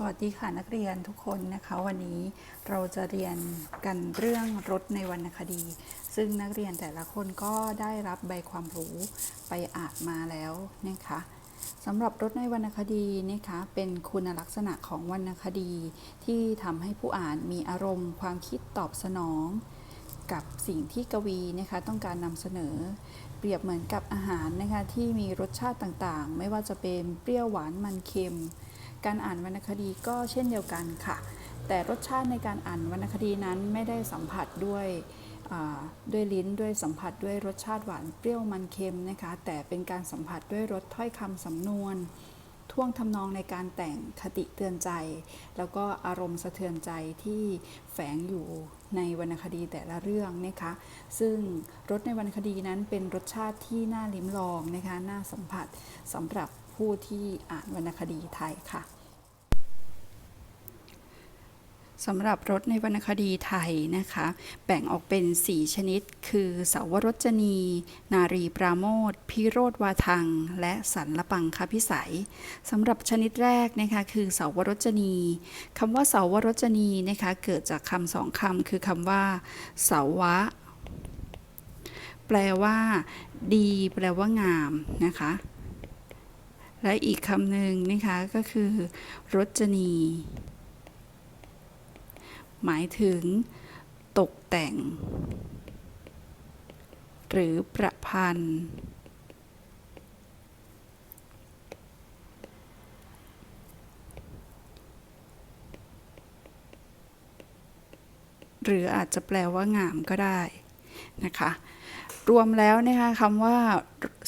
สวัสดีค่ะนักเรียนทุกคนนะคะ วันนี้เราจะเรียนกันเรื่องรถในวรรณคดี ซึ่งนักเรียนแต่ละคนก็ได้รับใบความรู้ไปอ่านมาแล้วนะคะสำหรับรถในวรรณคดีนะคะเป็นคุณลักษณะของวรรณคดี ที่ทำให้ผู้อ่านมีอารมณ์ ความคิดตอบสนอง กับสิ่งที่กวีนะคะต้องการนำเสนอ เปรียบเหมือนกับอาหารนะคะที่มีรสชาติต่างๆ ไม่ว่าจะเป็นเปรี้ยวหวานมันเค็ม การอ่านวรรณคดีก็เช่นเดียวกันค่ะ แต่รสชาติในการอ่านวรรณคดีนั้นไม่ได้สัมผัสด้วยด้วยลิ้นด้วยสัมผัสด้วยรสชาติหวานเปรี้ยวมันเค็มนะคะ แต่เป็นการสัมผัสด้วยรสถ้อยคำสำนวน ท่วงทำนองในการแต่งคติเตือนใจ แล้วก็อารมณ์สะเทือนใจที่แฝงอยู่ในวรรณคดีแต่ละเรื่องนะคะ ซึ่งรสในวรรณคดีนั้นเป็นรสชาติที่น่าลิ้มลองนะคะ น่าสัมผัสสำหรับ ผู้ที่อ่านวรรณคดีไทยค่ะสำหรับรถในวรรณคดีไทยนะคะ แบ่งออกเป็น 4 ชนิด คือเสาวรจนี นารีปราโมทพิโรธวาทัง และสันละปังคพิสัยสำหรับชนิดแรกนะคะคือเสาวรจนีคำว่าเสาวรจนีนะคะเกิดจากคำสองคำคือคำว่า เสาวะ แปลว่า ดี แปลว่างามนะคะ และอีกคำหนึ่งนะคะก็คือรจนี หมายถึงตกแต่ง หรือประพันธ์ หรืออาจจะแปลว่างามก็ได้นะคะ รวมแล้วนะคะคำว่า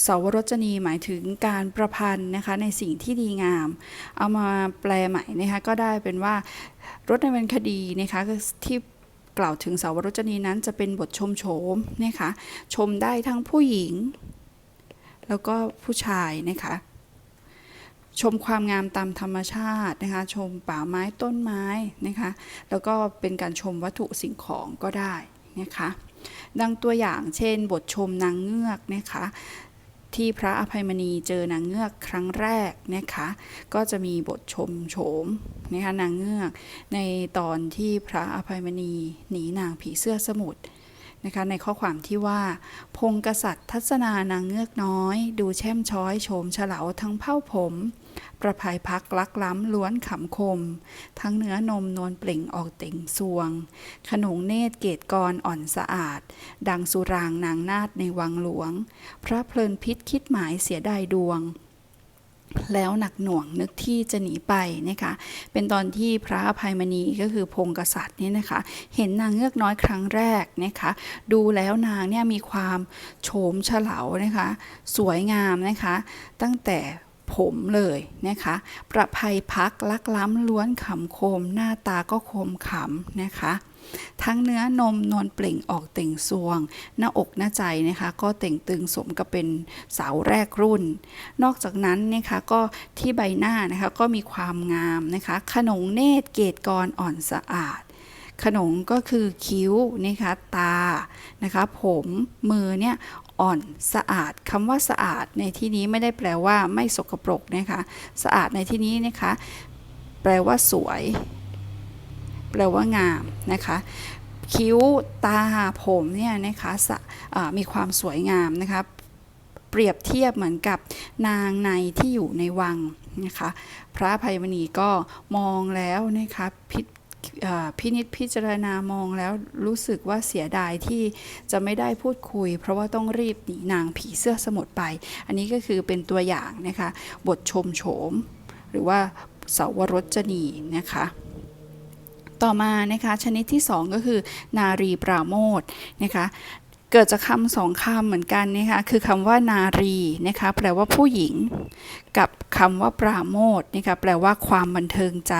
เสาวรจนีหมายถึงการประพันธ์นะคะในสิ่งที่ดีงาม เอามาแปลใหม่นะคะก็ได้เป็นว่ารถในวรรณคดีนะคะที่กล่าวถึงเสาวรจนีนั้นจะเป็นบทชมโฉมนะคะชมได้ทั้งผู้หญิง แล้วก็ผู้ชายนะคะชมความงามตามธรรมชาตินะคะชมป่าไม้ต้นไม้นะคะแล้วก็เป็นการชมวัตถุสิ่งของก็ได้นะคะ ดังตัวอย่างเช่น บทชมนางเงือกนะคะที่พระอภัยมณีเจอนางเงือกครั้งแรกนะคะก็จะมีบทชมโฉมนะคะนางเงือกในตอนที่พระอภัยมณีหนีนางผีเสื้อสมุทรนะคะในข้อความที่ว่า พงกษัตริย์ทัศนานางเงือกน้อย ดูแช่มช้อยโฉมเฉลาทั้งเผ้าผม ประภัยพักลักล้ำล้วนขำคม ทั้งเนื้อนมนวลเปล่งออกเต่งสวง ขนงเนตรเกตกรอ่อนสะอาด ดังสุรางนางนาฏในวังหลวง พระเพลินพิษคิดหมายเสียดายดวงแล้วหนักหน่วงนึกที่จะหนีไปนะคะ เป็นตอนที่พระอภัยมณีก็คือพงกษัตริย์นี่นะคะ เห็นนางเงือกน้อยครั้งแรกนะคะ ดูแล้วนางเนี่ยมีความโฉมเฉลานะคะ สวยงามนะคะ ตั้งแต่ ผมเลยนะคะ ประภัยพักลักล้ำล้วนขำคม หน้าตาก็คมขำนะคะ ทั้งเนื้อนมนวลเปล่งออกเต่งซวง หน้าอกหน้าใจนะคะ ก็เต่งตึงสมกับเป็นสาวแรกรุ่น นอกจากนั้นนะคะก็ที่ใบหน้านะคะก็มีความงามนะคะ ขนงเนตรเกตกรอ่อนสะอาดขนงก็คือคิ้วนะคะตานะคะผมมือเนี่ย อ่อนสะอาดคำว่าสะอาดในที่นี้ไม่ได้แปลว่าไม่สกปรกนะคะสะอาดในที่นี้นะคะ แปลว่าสวย แปลว่างามนะคะคิ้วตาผมเนี่ยนะคะสะมีความสวยงามนะคะเปรียบเทียบเหมือนกับนางในที่อยู่ในวังนะคะ พระภัยมณีก็มองแล้วนะคะพิ พินิจพิจารณามองแล้วรู้สึกว่าเสียดายที่จะไม่ได้พูดคุย เพราะว่าต้องรีบหนีนางผีเสื้อสมุทรไป อันนี้ก็คือเป็นตัวอย่างนะคะ บทชมโฉม หรือว่าเสาวรจนีนะคะต่อมานะคะชนิดที่ 2 ก็คือ นารีปราโมทนะคะเกิดจากคำสองคำเหมือนกันนะคะคือคำว่านารีนะคะแปลว่าผู้หญิง กับคำว่าปราโมทนะคะแปลว่าความบันเทิงใจ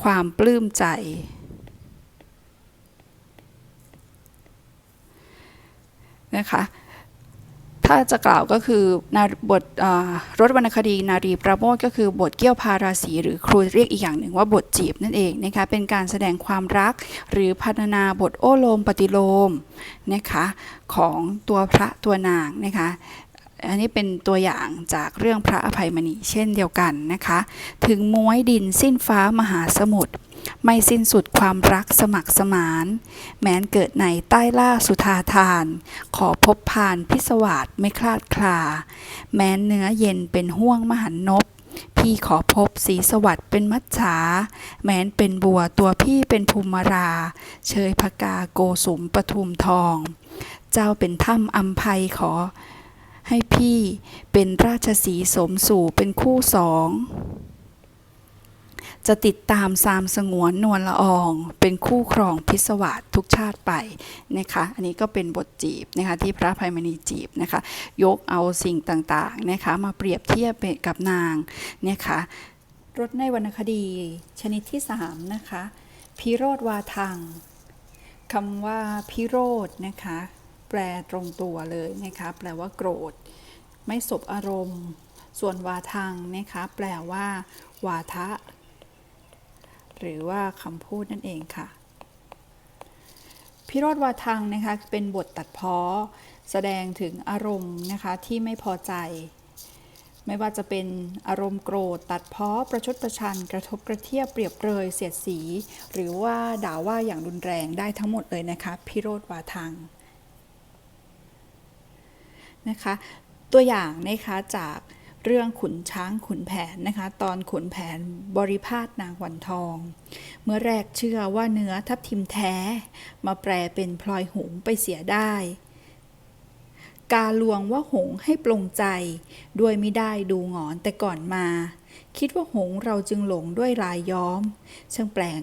ความปลื้มใจ นะคะถ้าจะกล่าวก็คือนาบทอรถวรรณคดีนารีประโมทก็คือบทเกี่ยวพาราศีหรือครูเรียกอีกอย่างหนึ่งว่าบทจีบนั่นเองนะคะเป็นการแสดงความรักหรือพัฒนาบทโอโลมปฏิโลมนะคะของตัวพระตัวนางนะคะ อันนี้เป็นตัวอย่างจากเรื่องพระอภัยมณีเช่นเดียวกันนะคะ ถึงม้วยดินสิ้นฟ้ามหาสมุทรไม่สิ้นสุดความรักสมัครสมาน แม้นเกิดในใต้ล่าสุธาทาน ขอพบผ่านพิศวาสไม่คลาดคลา แม้นเนื้อเย็นเป็นห่วงมหันนบพี่ขอพบสีสวัสด์เป็นมัจฉา แม้นเป็นบัวตัวพี่เป็นภูมิรา เชยพกาโกสุมปทุมทอง เจ้าเป็นถ้ำอัมภัยขอ ให้พี่เป็นราชสีสมสู่เป็นคู่สอง จะติดตามสามสงวนนวลละออง เป็นคู่ครองพิศวาสทุกชาติไปนะคะอันนี้ก็เป็นบทจีบนะคะที่พระภัยมณีจีบนะคะยกเอาสิ่งต่างๆนะคะมาเปรียบเทียบกับนางนะคะรถในวรรณคดีชนิดที่3นะคะพิโรธวาทังคำว่าพิโรธนะคะ แปลตรงตัวเลยนะคะแปลว่าโกรธ ไม่สบอารมณ์ ส่วนวาทังนะคะแปลว่า วาทะ หรือว่าคำพูดนั่นเองค่ะ พิโรธวาทังนะคะเป็นบทตัดเพ้อแสดงถึงอารมณ์นะคะที่ไม่พอใจ ไม่ว่าจะเป็นอารมณ์โกรธ ตัดเพ้อประชดประชัน กระทบกระเทียบเปรียบเปรยเสียดสี หรือว่าด่าว่าอย่างรุนแรงได้ทั้งหมดเลยนะคะ พิโรธวาทัง นะคะ ตัวอย่างนะคะจากเรื่องขุนช้างขุนแผนนะคะ ตอนขุนแผนบริพาทนางวันทอง เมื่อแรกเชื่อว่าเนื้อทับทิมแท้ มาแปลเป็นพลอยหงไปเสียได้ กาลวงว่าหงให้ปลงใจ ด้วยไม่ได้ดูงอนแต่ก่อนมา คิดว่าหงเราจึงหลงด้วยลายย้อม ช่างแปลง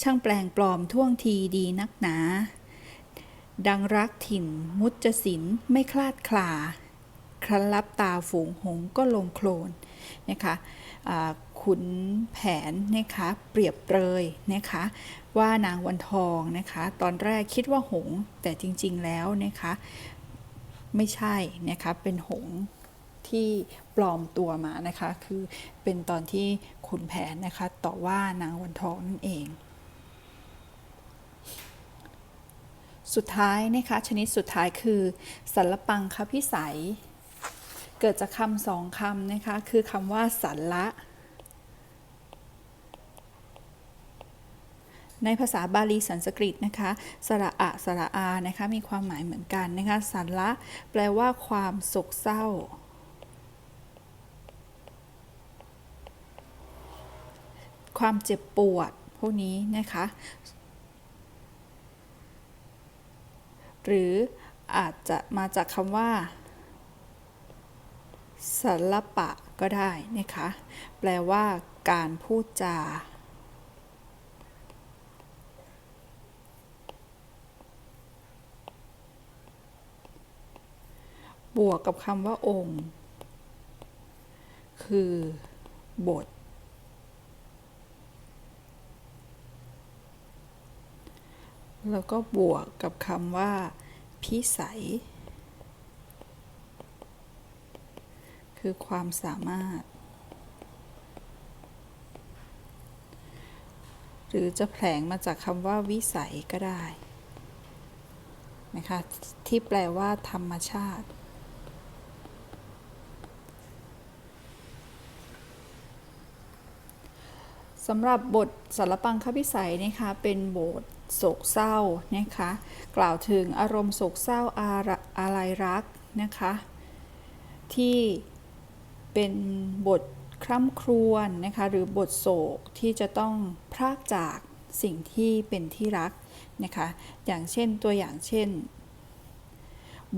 ช่างแปลงปลอมท่วงทีดีนักหนา ดังรักถิ่น มุจศิลไม่คลาดคลา ครั้นรับตาฝูงหงก็ลงโคลนนะคะขุนแผนนะคะเปรียบเปรยนะคะว่านางวันทองนะคะตอนแรกคิดว่าหงแต่จริง ๆ แล้วนะคะไม่ใช่นะคะเป็นหงที่ปลอมตัวมานะคะคือเป็นตอนที่ขุนแผนนะคะต่อว่านางวันทองนั่นเอง สุดท้ายนะคะชนิดสุดท้ายคือสัลปังคพิสัย เกิดจากคำสองคำนะคะคือคำว่าสัลละ ในภาษาบาลีสันสกฤตนะคะสระอะสระอานะคะมีความหมายเหมือนกันนะคะสัลละแปลว่าความโศกเศร้าความเจ็บปวดพวกนี้นะคะ หรืออาจจะมาจากคำว่าสัลปะก็ได้นะคะ แปลว่าการพูดจา บวกกับคำว่าองค์ คือบท แล้วก็บวกกับคำว่า พิสัย คือความสามารถ หรือจะแผลงมาจากคำว่า วิสัยก็ได้นะคะที่แปลว่าธรรมชาติ สำหรับบทสารปังคพิสัยนะคะเป็นบทโศกเศร้านะคะกล่าวถึงอารมณ์โศกเศร้าอาระอะไรรักนะคะที่เป็นบทคร่ำครวญนะคะหรือบทโศกที่จะต้องพรากจากสิ่งที่เป็นที่รักนะคะอย่างเช่นตัวอย่างเช่น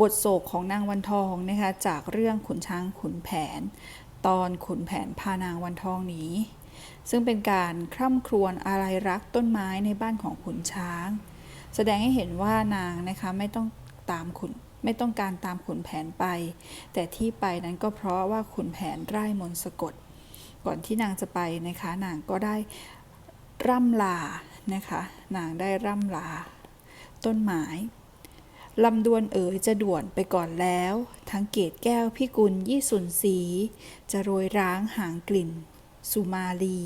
บทโศกของนางวันทองนะคะจากเรื่องขุนช้างขุนแผน ตอนขุนแผนพานางวันทองหนี ซึ่งเป็นการคร่ำครวญอะไรรักต้นไม้ในบ้านของขุนช้าง แสดงให้เห็นว่านางนะคะไม่ต้องตามขุนไม่ต้องการตามขุนแผนไป แต่ที่ไปนั้นก็เพราะว่าขุนแผนไร้มนสะกด ก่อนที่นางจะไปนะคะนางก็ได้ร่ำลานะคะนางได้ร่ำลา ต้นไม้ลำดวนเอ๋ยจะด่วนไปก่อนแล้ว ทั้งเกตแก้วพี่กุลยี่สุนสี จะโรยร้างหางกลิ่น สุมาลี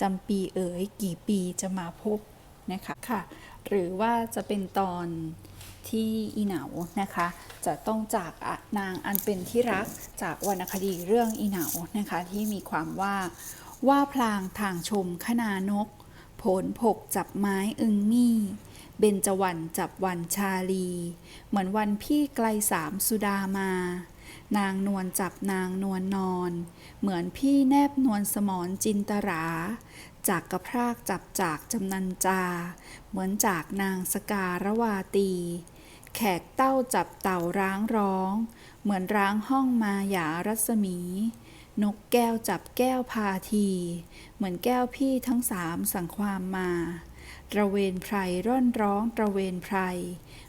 จำปีเอ๋ยกี่ปีจะมาพบนะคะค่ะหรือว่าจะเป็นตอนที่อีเหนานะคะ จะต้องจากนางอันเป็นที่รักจากวรรณคดีเรื่องอีเหนานะคะ ที่มีความว่าว่าพลางทางชมขนานก ผลผกจับไม้อึงมี่เบญจวรรณจับวันชาลี เหมือนวันพี่ไกลสามสุดามา นางนวลจับนางนวลนอน เหมือนพี่แนบนวลสมรจินตรา จากกระพรากจับจากจำนันจา เหมือนจากนางสการวาตี แขกเต้าจับเต่าร้างร้อง เหมือนร้างห้องมาหยารัศมี นกแก้วจับแก้วพาที เหมือนแก้วพี่ทั้งสามสั่งความมาตระเวนไพรร่อนร้องตระเวนไพร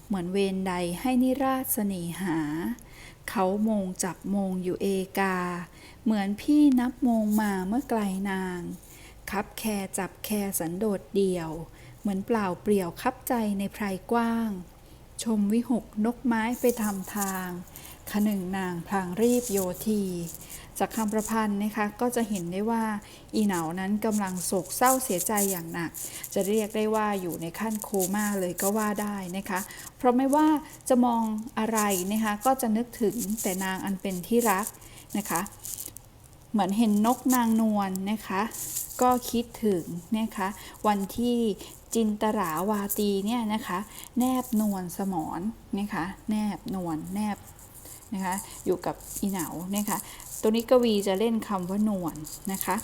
เหมือนเวรใดให้นิราชเสน่หา เขามงจับมงอยู่เอกา เหมือนพี่นับมงมาเมื่อไกลนาง คับแคจับแคสันโดษเดี่ยว เหมือนเปล่าเปลี่ยวคับใจในไพรกว้าง ชมวิหกนกไม้ไปทำทาง ขหนึ่งนางพลางรีบโยทีจากคำประพันธ์นะคะก็จะเห็นได้ว่าอีเหนานั้นกำลังโศกเศร้าเสียใจอย่างหนัก จะเรียกได้ว่าอยู่ในขั้นโคม่าเลยก็ว่าได้นะคะ เพราะไม่ว่าจะมองอะไรนะคะก็จะนึกถึงแต่นางอันเป็นที่รักนะคะ เหมือนเห็นนกนางนวลนะคะก็คิดถึงนะคะวันที่จินตราวาตีเนี่ยนะคะ แนบนวลสมรนะคะ แนบนวลแนบ นะคะอยู่กับอีเหนานะคะตัวนี้กวีจะเล่นคำว่านวลนะคะ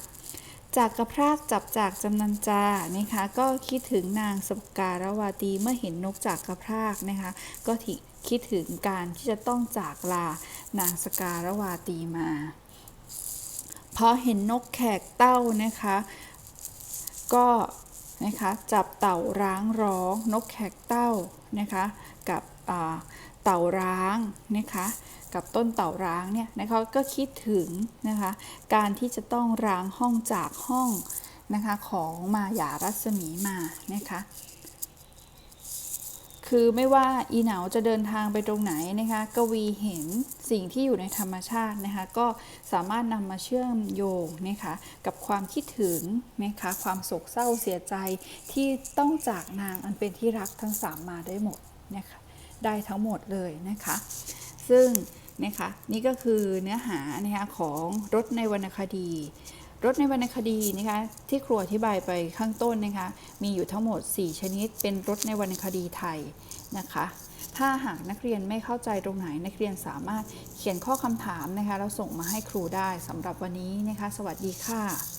จากกระพรากจับจากจำนันจานะคะก็คิดถึงนางสการวาตีเมื่อเห็นนกจากกระพรากนะคะก็ถิคิดถึงการที่จะต้องจากลานางสการวาตีมาพอเห็นนกแขกเต้านะคะก็นะคะจับเต่าร้างร้องนกแขกเต้านะคะกับอ่า เต่าร้างนะคะกับต้นเต่าร้างเนี่ยนะคะก็คิดถึงนะคะการที่จะต้องร้างห้องจากห้องนะคะของมายารัศมีมานะคะคือไม่ว่าอีเหนาจะเดินทางไปตรงไหนนะคะกวีเห็นสิ่งที่อยู่ในธรรมชาตินะคะก็สามารถนำมาเชื่อมโยงนะคะกับความคิดถึงนะคะความโศกเศร้าเสียใจที่ต้องจากนางอันเป็นที่รักทั้งสามมาได้หมดนะคะ ได้ทั้งหมดเลยนะคะ ซึ่งนะคะนี่ก็คือเนื้อหานะคะของรถในวรรณคดีรถในวรรณคดีนะคะที่ครูอธิบายไปข้างต้นนะคะมีอยู่ทั้งหมด 4 ชนิด เป็นรถในวรรณคดีไทยนะคะ ถ้าหากนักเรียนไม่เข้าใจตรงไหนนักเรียนสามารถเขียนข้อคำถามนะคะแล้วส่งมาให้ครูได้สำหรับวันนี้นะคะ สวัสดีค่ะ